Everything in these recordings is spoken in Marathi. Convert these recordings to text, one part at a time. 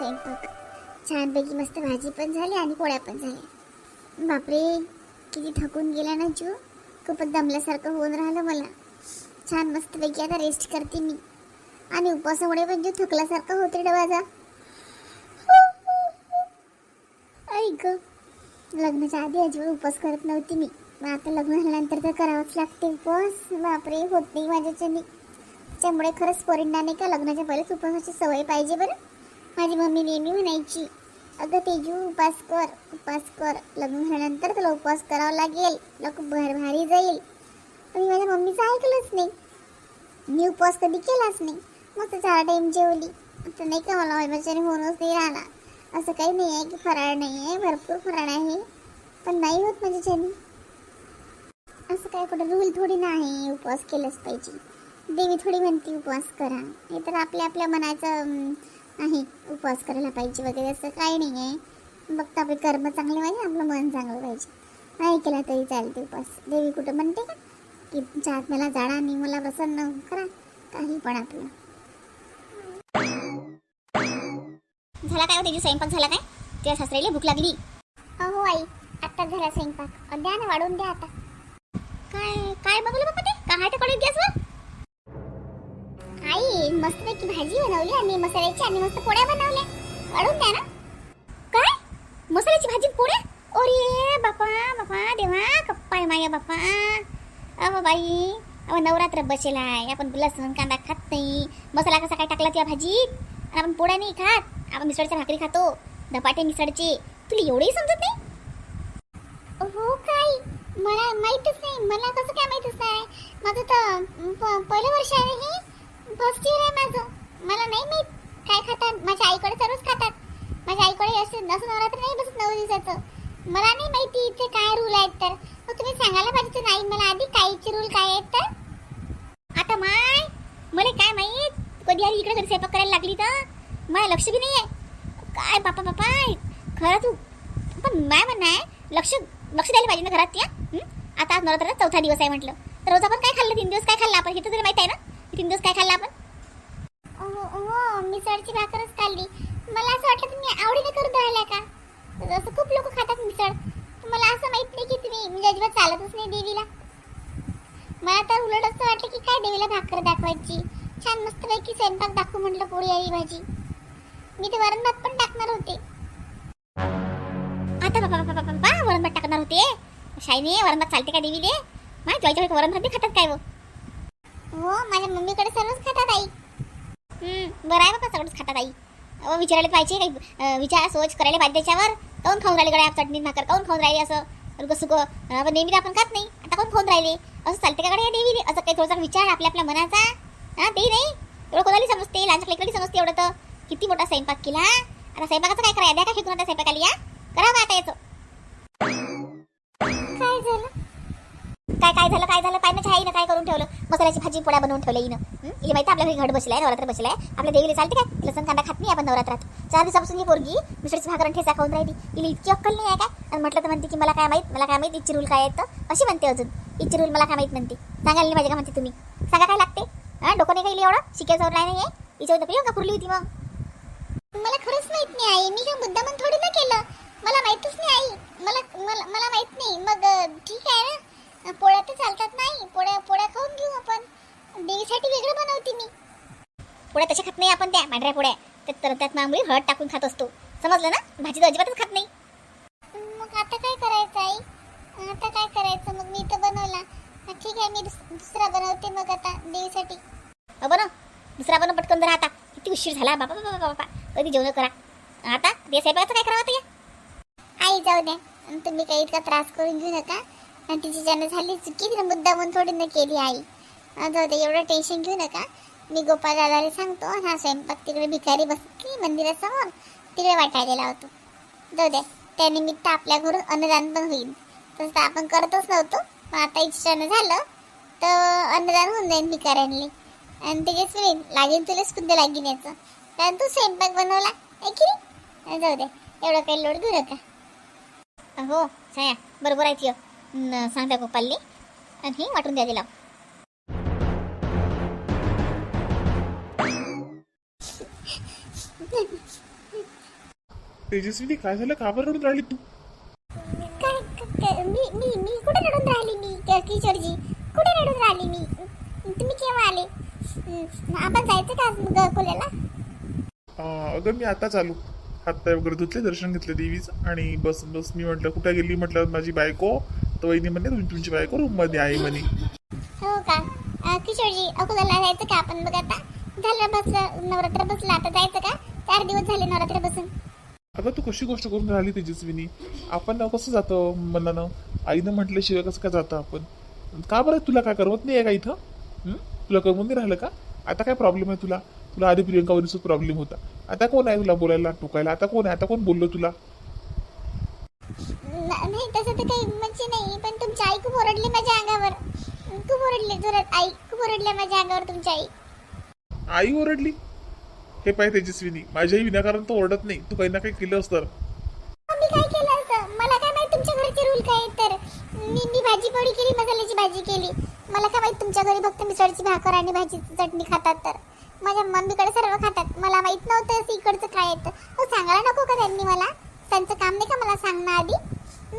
स्वयंपाक छानपैकी मस्त भाजी पण झाली आणि पोळ्या पण झाल्या. बापरे किती थकून गेला ना जीव खूपच दमल्यासारखं होऊन राहिलं मला. छान मस्तपैकी आता रेस्ट करते मी. आणि उपवासामुळे पण जीव थकल्यासारखं होते डबाजा ऐक लग्नाच्या आधी अजिबात उपवास करत नव्हती मी. मग आता लग्न झाल्यानंतर तर करावंच लागते उपवास. बापरे होत नाही माझ्याच्याने. त्यामुळे खरंच पोरींना नाही का लग्नाच्या पहिलेच उपवासाची सवय पाहिजे बरं? माझी मम्मी नेहमी म्हणायची अगं तेजू उपास कर उपास कर. लग्न झाल्यानंतर तुला उपवास करावा लागेल लोक भर भारी जाईल. पण मी माझ्या मम्मीचं ऐकलंच नाही. मी उपवास कधी केलाच नाही. मग तर चार टाईम जेवली. आता नाही का मला माझ्याने होऊनच नाही राहणार. असं काही नाही आहे की फराळ नाही आहे भरपूर फराळ आहे. पण नाही होत माझ्याच्याने. असं काय कुठं रूल थोडी नाही उपवास केलंच पाहिजे. देवी थोडी म्हणते उपवास करा. हे तर आपल्या आपल्या मनाचं नाही उपवास करायला पाहिजे वगैरे असं काही नाही आहे फक्त आपले कर्म चांगले पाहिजे आपलं मन चांगलं पाहिजे. नाही केला तरी चालते उपवास. देवी कुठं म्हणते का? की तुमच्या आत्म्याला जाडा आणि मला प्रसन्न करा. काही पण आपलं. झाला काय हो स्वयंपाक? झाला काय? त्या सासऱ्याला भूक लागली. हो आई आत्ताच झाला स्वयंपाक. द्या ना वाढून द्या आता. काय काय बघलं बाबा ते? का? मसाल्याची आणि मस्त पोळ्या बनवल्या. वाढून द्या ना. काय? मसाल्याची भाजी पोळ्या? अरे बापा बापा देवा कप्पाय माया बापा. अहो बाई अहो नवरात्र बसेलाय आपण लसूण कांदा खात नाही. मसाला कसा काय टाकला त्या भाजीत? आणि आपण पोळ्या नाही खात. आपण मिसळच्या भाकरी खातो. धपाटे मिसळचे. तुला एवढंही समजत नाही? हो काय? मला माहीतच नाही. मला कसं काय माहीतच नाही? माझं तर पहिलं वर्ष आहे हे. फर्स्ट इयर आहे माझं. मला नाही माहीत. काय खातात? माझ्या आईकडे सर्वच खातात. माझ्या आईकडे असं नस नवरात्र नाही बसत नऊ दिवसाचं. मला नाही माहिती इथे काय रूल आहेत तर. मग तुम्ही सांगायला पाहिजे नाही मला आधी काहीचे रूल काय आहेत तर. आता माय मला काय माहीत? कधी आली इकडे घरी स्वयंपाक करायला लागली तर? मला लक्ष बी नाही आहे काय बापा बापा खरं तू पण माय म्हणणं आहे लक्ष लक्ष द्यायला पाहिजे ना घरात त्या आता आज नवरात्र चौथा दिवस आहे म्हटलं. तर रोज आपण काय खाल्लं? तीन दिवस काय खाल्लं आपण? हे तर माहिती आहे ना? तीन दिवस काय खाल्लं आपण? मिसळची भाकरच खाल्ली. मला असं वाटलं तुम्ही आवडीने करून राहिला का? जसं खूप लोक खातात मिसळ. मला असं माहीत नाही की तुम्ही म्हणजे अजिबात चालतच नाही देवीला. मला तर उलट असं वाटलं की काय देवीला भाकर दाखवायची? छान मस्तपैकी स्वयंपाक दाखवू म्हटलं पोळी आई भाजी. मी ते वरण भात पण टाकणार होते. आता बाबा बाबा बाबा वरण भात टाकणार होते. शाईने वरण भात चालते का देवी दे माय वरण भात बी खातात काय वो? हो माझ्या मम्मीकडे सर्वच खातात आई. बरं आहे बाबा सगळंच खातात आई. अहो विचारायला पाहिजे काही विचार सोच करायला पाहिजे त्याच्यावर. काऊन खाऊन राहिले गड्या चटणी भाकर? काऊन खाऊन राहिले असं? रुक सुक नेहमी आपण खात नाही. आता कोण खाऊन राहिले? असं चालते का गड्या नेहमी? असं काही थोडासा विचार आपल्या आपल्या मनाचा? हा ते नाही. एवढं कोणाला समजते लहानच्या लेकराला समजते एवढं तर. किती मोठा स्वयंपाक केला? आता स्वयंपाकाचं काय करायला द्या का शिकून आता स्वयंपाकाला या? करा का आता याचं. काय काय झालं काय झालं? काय ना आईनं काय करून ठेवलं? मसाल्याची भाजी पोळ्या बनवून ठेवलं इनं. इले माहिती आपल्या घरी घड बसलाय नवरात्र बसलाय आपल्या देवीला चालते काय? लसण कांदा खात नाही आपण नवरात्रात. चार दिवसापासून ही पोरगी मिसळची भाकरण आणि ठेचा खाऊन राहिली. इले इतकी अक्कल नाही आहे काय? आणि म्हटलं तर म्हणते की मला काय माहीत? मला काय माहीत? इच्छी रूल काय येतं अशी म्हणते अजून. इच्छी रूल मला काय माहीत? म्हणते. सांगायला नाही पाहिजे का? म्हणते तुम्ही. सांगा काय लागते? हा? डोकं नाही काही एवढं? शिकायचं नाही आहे? हिच्यावर तरी का पुरली होती मग? मला खरंच माहीत नाही आई. मी काय मुद्दामन थोडी ना केलं. मला माहितच नाही आई. मला मला माहीत नाही. मग ठीक आहे ना? पोळ्या तर चालतात नाही. पोळ्या पोळ्या खाऊन घेऊ आपण. देवीसाठी वेगळं बनवते मी. पोळ्या तशा खात नाही आपण त्या पांढऱ्या पोळ्या. त्यात तर त्यात मामुळी हळद टाकून खात असतो. समजलं ना? भाजी तर अजिबातच खात नाही. मग आता काय करायचं आई? आता काय करायचं? मग मी तर बनवला. ठीक आहे मी दुस- दुसरा बनवते मग आता देवीसाठी. बरं दुसरा पण पटकन जरा आता. किती उशीर झाला. बाबा बाबा बाबा कधी जेवण करा. आता? ते साहेबाचं काय करावं आता आई जाऊ द्या. तुम्ही काही इतका त्रास करून घेऊ नका. आणि तिची ज्यानं झाली चुकी तिनं मुद्दा म्हणून थोडी न केली आई. जाऊ दे एवढं टेन्शन घेऊ नका. मी गोपाल दादाला सांगतो आणि हा स्वयंपाक तिकडे भिकारी बसली मंदिरासमोर. तिकडे वाटायला लावतो. जाऊ द्या त्यानिमित्त आपल्या घरून अन्नदान पण होईल. तसं तर आपण करतच नव्हतो. पण आता इच्छानं झालं तर अन्नदान होऊन जाईल भिकाऱ्यांनी आणि त्याच्याच होईल लागेल तुलाच खुद्द लागेल याचं कारण तू स्वयंपाक बनवला ऐकिरी जाऊ दे एवढं काही लोड घेऊ नका. हो छाया बरोबर आहे तिय सांगता गोपालनी. आणि हे वाटून द्या दिला तेजस्विनी काय झालं? का बरं रडून राहिली तू? काय क- क- मी मी मी कुठे रडून राहिली मी क- किशोरजी? कुठे रडून राहिली मी? तुम्ही केव्हा आले? हं, आपण जायचं का आज ग- अकोल्याला? अं, अगं मी आताच आलो. हातपाय वगैरे धुतले दर्शन घेतलं देवीचं. आणि बस बस मी म्हटलं कुठे गेली? म्हटलं माझी बायको. तर वहिनी म्हणते "तुम- तुमची बायको रूममध्ये आहे म्हणे. हो का? किशोरजी अकोल्याला जायचं का? आपण बघ आता. झालं बसलं नवरात्र बसलं. आता जायचं का? चार दिवस झाले नवरात्र बसून. अगं तू कशी गोष्ट करून राहिली तेजस्विनी आपण कसं जातो मनानं? आईनं म्हटल्याशिवाय कसं काय जातं आपण? का बरं तुला काय करमत नाही आहे का इथं? हं? तुला करमून नाही राहिलं का? आता काय प्रॉब्लेम आहे तुला? तुला आधी प्रियंका वरीसच प्रॉब्लेम होता. आता कोण आहे तुला बोलायला टोकायला? आता कोण आहे? आता कोण बोललो तुला? नाही तसं तर काही म्हणजे नाही पण तुमची आई खूप ओरडली माझ्या अंगावर. खूप ओरडली जोरात. आई खूप ओरडली माझ्या अंगावर तुमची आई. आई ओरडली? हे पाय तेजस्विनी माझ्याही विनाकारण तो ओरडत नाही. तू काही ना काही केलं असतं. मी काय केलं असं मला काय माहीत तुमच्या घरचे रूल काय आहेत तर? मी मी भाजी पोळी केली मसाल्याची भाजी केली. मला काय माहीत तुमच्या घरी फक्त मिसळची भाकर आणि भाजीची चटणी खातात तर? माझ्या मम्मीकडे सर्व खातात. मला माहीत नव्हतं असं इकडचं काय येतं हो सांगायला नको का त्यांनी मला? त्यांचं काम नाही का मला सांगणं आधी?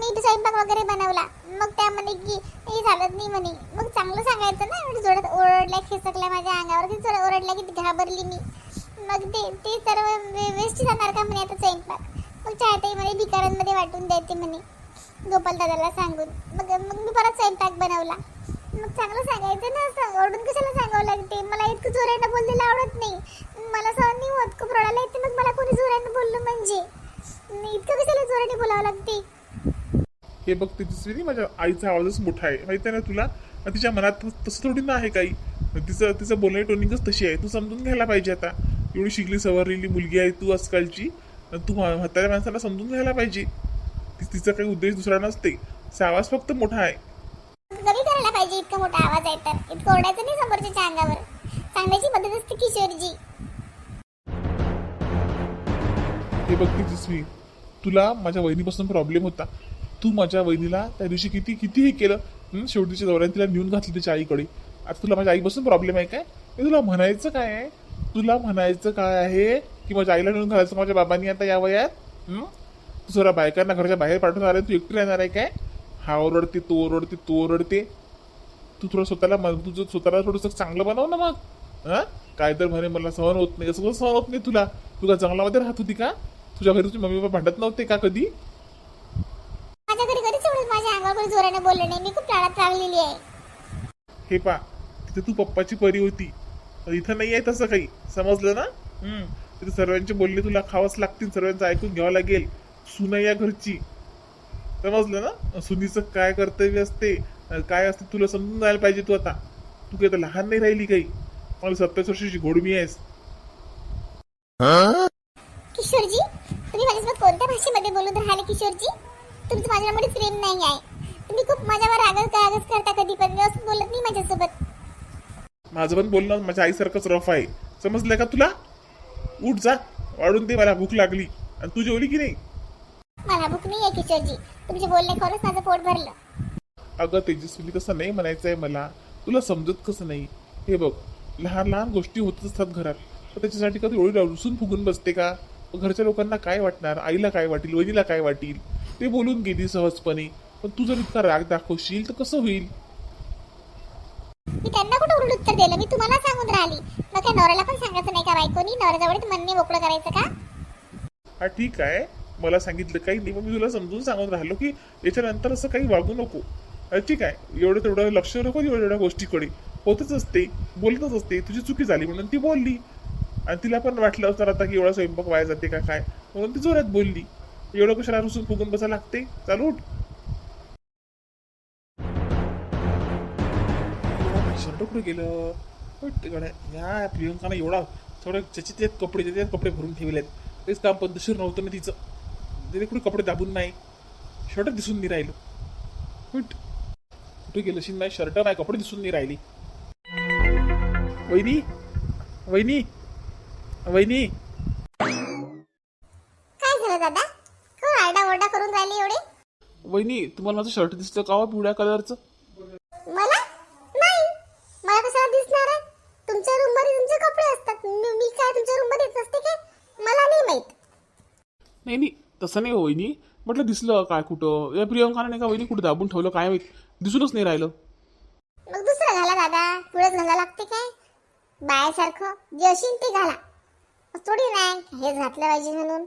मी स्वयंपाक वगैरे बनवला. मग त्या म्हणे की हे झालं नाही म्हणे. मग चांगलं सांगायचं ना एवढं जोरात ओरडल्या खेसकल्या माझ्या अंगावर. किती जोरात ओरडल्या की घाबरली मी. मग ते ते सर्व वेस्ट जाणार का म्हणे आता स्वयंपाक? मग चाहताई म्हणे भिकाऱ्यांमध्ये वाटून द्यायचे म्हणे गोपाल दादाला सांगून. मग मग मी परत स्वयंपाक बनवला. मग चांगलं सांगायचं ना असं. ओरडून कशाला सांगावं लागते? मला इतकं जोरानं बोललेलं आवडत नाही. मला सहन नाही होत. खूप रडायला येते. मग मला कोणी जोरानं बोललं म्हणजे? मी इतकं कशाला जोराने बोलावं लागते? हे बघ तेजस्विनी माझ्या आईचा आवाजच मोठा आहे. माहिती आहे ना तुला? तिच्या मनात तस- थोडी ना आहे काही. तिचं तिचं बोलण्याची टोनिंगच तशी आहे. तू समजून घ्यायला पाहिजे आता. एवढी शिकली सवरलेली मुलगी आहे तू आजकालची. तू म्हा- म्हाताऱ्या माणसाला समजून घ्यायला पाहिजे. तिचा काही उद्देश दुसरा नसते. तिचा आवाज फक्त मोठा आहे. कमी करायला पाहिजे इतका मोठा आवाज आहे तर. इतकं ओरडायचं नाही समोरच्या अंगावर सांगण्याची पद्धत असते किशोरजी. हे बघ तेजस्वी तुला माझ्या वहिनीपासून प्रॉब्लेम होता. तू माझ्या वहिनीला त्या दिवशी किती कितीही केलं शेवटीच्या दौऱ्याने तिला नेऊन घातली तिच्या आईकडे. आता तुला माझ्या आईपासून प्रॉब्लेम आहे काय? मी तुला म्हणायचं काय आहे? तुला म्हणायचं काय आहे की माझ्या आईला नेऊन घालायचं माझ्या बाबांनी आता या वयात? तू जरा बायकांना घरच्या बाहेर पाठवणार आहे तू एकटी राहणार आहे काय? हा ओरडते तो ओरडते तो ओरडते. तू थोडं स्वतःला तुझं स्वतःला थोडंसं चांगलं बनव ना मग. हां? काय तर म्हणे मला सहन होत नाही असं कसं सहन होत नाही तुला? तू का जंगलामध्ये राहत होती का? तुझ्या घरी तुझी मम्मी पप्पा भांडत नव्हते का कधी माझ्या घरी कधीच एवढं जोराने बोललं नाही. मी खूप लाडात राहिलेली आहे. हे पा तिथे तू पप्पाची परी होती. तर इथं नाही आहे तसं काही. समजलं ना? हम्म. तिथे सर्वांचे बोलणे तुला खावंच लागतील. सर्वांचं ऐकून घ्यावं लागेल. सुना या घरची. समजलं ना? सुनीचं काय कर्तव्य असते अं, काय असते तुला समजून जायला पाहिजे तू आता. तू काही आता लहान नाही राहिली काही? मला सत्तावीस वर्षाची घोडमी आहेस. किशोरजी तुम्ही माझ्यासोबत कोणत्या भाषेमध्ये बोलून राहिले किशोरजी? तुमचं माझ्यामध्ये प्रेम नाही आहे. तुम्ही खूप माझ्यावर आगस आगस करता कधी पण व्यवस्थित बोलत नाही माझ्यासोबत. माझं पण बोलणं माझ्या आईसारखंच रफ आहे. समजलंय का तुला? उठ जा वाढून दे मला भूक लागली. आणि तू जेवली की नाही? मला भूक नाही आहे किशोरजी. तुमचे बोलणे खरंच माझं पोट भरलं. अगं तेजस्विनी तसं नाही म्हणायचं आहे मला. तुला समजत कसं नाही? हे बघ लहान लहान गोष्टी होत असतात घरात. तर त्याच्यासाठी कधी एवढी रुसून फुगून बसते का? मग घरच्या लोकांना काय वाटणार? आईला काय वाटेल? वहिनीला काय वाटेल? ते बोलून गेली सहजपणे. पण तू जर इतका राग दाखवशील तर कसं होईल? मी त्यांना कुठं उलट उत्तर दिलं? मी तुम्हाला सांगून राहिली. मग काय नवऱ्याला पण सांगायचं नाही का बायकोनी? नवऱ्याजवळ म्हणणे मोकळं करायचं का? हा ठीक आहे. मला सांगितलं काही नाही पण मी तुला समजून सांगून राहिलो की याच्यानंतर असं काही वागू नको. ठीक आहे. एवढं तेवढं लक्ष नको एवढ्या एवढ्या गोष्टीकडे. होतच असते बोलतच असते. तुझी चुकी झाली म्हणून ती बोलली. आणि तिला पण वाटलं असतं आता की एवढा स्वयंपाक वाया जाते का काय? म्हणून ती जोरात बोलली. एवढं कशाला रुसून फुगून बसा लागते? चालू उठ. कुठे गेलं. या प्रियंकानं एवढा थोडं त्याचे त्यात कपडे त्याच्यात कपडे भरून ठेवलेत. तेच काम पद्धतशीर नव्हतं ना तिचं. तिथे कुठे कपडे दाबून नाही. शर्ट दिसून नाही राहिलं. उठ कुठे गेलं शिन नाही शर्ट नाही कपडे दिसून नाही राहिली. वहिनी वहिनी वहिनी. काय झालं दादा? का आरडा ओरडा करून राहिली एवढे? वहिनी तुम्हाला माझं शर्ट दिसतं का हो पिवळ्या कलरचं मला नाही मला कशाला दिसणार आहे तुमच्या रूममध्ये तुमचे कपडे असतात मी मी काय तुमच्या रूममध्ये येत असते काय मला नाही नाही तसं नाही हो वहिनी. म्हटलं दिसलं काय कुठं? या प्रियंकाने नाही का वहिनी कुठं दाबून ठेवलं काय माहीत? दिसूनच नाही राहिलं. मग दुसरं घाला दादा. पुढेच घाला लागते काय? बायासारखं. जे असेल ते घाला. थोडी नाही हेच घातलं पाहिजे म्हणून.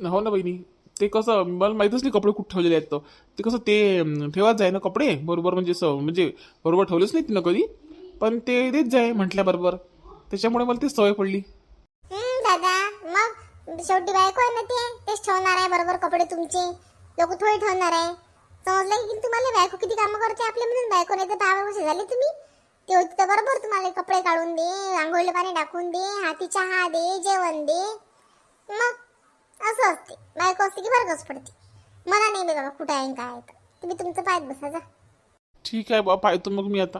हो ना बहिणी ते कसं मला माहीतच नाही कपडे कुठे ठेवलेले आहेत तर. ते कसं ते अं, ठेवत जाय ना कपडे? बरोबर म्हणजे असं म्हणजे बरोबर ठेवलेच नाही तिनं कधी? पण ते देत जाय म्हटल्याबरोबर. त्याच्यामुळे मला ती सवय पडली. मग शेवटी बायको आहे ना ते तेच ठेवणार आहे बरोबर कपडे तुमचे. लोक थोडी ठेवणार आहे. समजलं की तुम्हाला बायको किती कामं करते आपल्या म्हणून बायको नाही तर दहा वर्ष झाले तुम्ही. ते होती तर बरोबर तुम्हाला कपडे काढून दे आंघोळीला पाणी टाकून दे हाती चहा दे जेवण दे. मग असं असते. बायको असते की बरगच पडते. मला नाही बाबा कुठं आहे काय आहे. तुम्ही तुमचं पाहत बसा जा. ठीक आहे बा पाहतो मग मी आता.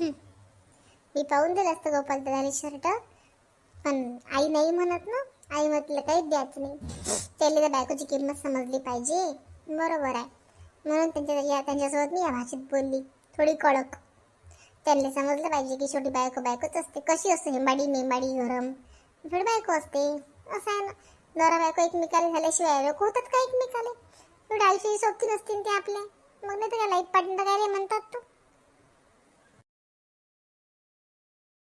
मी पाहून दिलं असतं गोपाल दादाला शर्ट. पण आई नाही म्हणत ना. आई म्हटलं काहीच द्यायचं नाही. त्याला त्या बायकोची किंमत समजली पाहिजे. बरोबर आहे. म्हणून त्यांच्या त्यांच्यासोबत मी या भाषेत बोलली. थोडी कडक. त्यांना समजलं पाहिजे की छोटी बायको बायकोच असते. कशी असते? हेंबाडी मेंबाडी गरम. थोडी बायको असते. असं आहे ना. नवरा बायको एकमेकाला झाल्याशिवाय लोक होतात का एकमेकाला? एवढे आयुष्याची सोबती नसतील ते आपले मग नाही तर लाईफ पार्टनर काय म्हणतात तो.